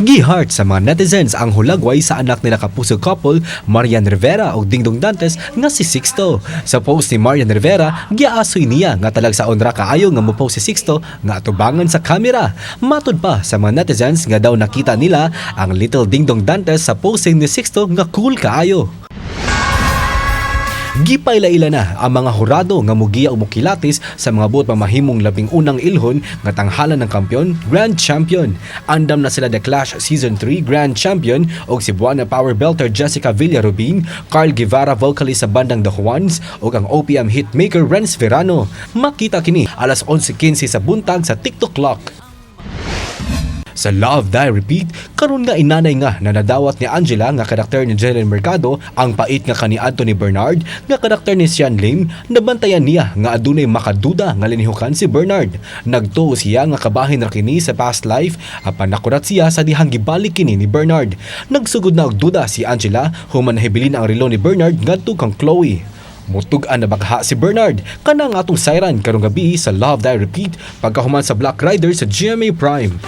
Gihart sa mga netizens ang hulagway sa anak nila kapuso couple Marian Rivera o Dingdong Dantes nga si Sixto. Sa post ni Marian Rivera, giaasoy niya nga talag sa onra kaayo nga mo post si Sixto nga atubangan sa kamera. Matud pa sa mga netizens nga daw nakita nila ang little Dingdong Dantes sa posting ni Sixto nga cool kaayo. Gipaylaila na ang mga hurado nga mugiya o mukilatis sa mga buot mamahimong labing unang ilhon nga tanghalan ng kampyon, Grand Champion. Andam na sila The Clash Season 3 Grand Champion o Cebuana Power Belter Jessica Villarubin, Carl Guevara vocalist sa bandang The Juans o ang OPM hitmaker Renz Verano. Makita kini alas 11.15 sa buntag sa TikTok Clock. Sa Love Die Repeat, karon nga inanay nga na nadawat ni Angela nga karakter ni Jelen Mercado ang pait nga kani Anthony Bernard nga karakter ni Sean Lim nabantayan niya nga adunay makaduda nga linihukan si Bernard. Nagtuo siya nga kabahin ra kini sa past life apan nakurat siya sa dihang gibalik kini ni Bernard. Nagsugod na og duda si Angela human nahibilin ang relo ni Bernard ngadto kang Chloe. Mutug-an na bakaha si Bernard kana nga atong siren karong gabi sa Love Die Repeat pagkahuman sa Black Rider sa GMA Prime.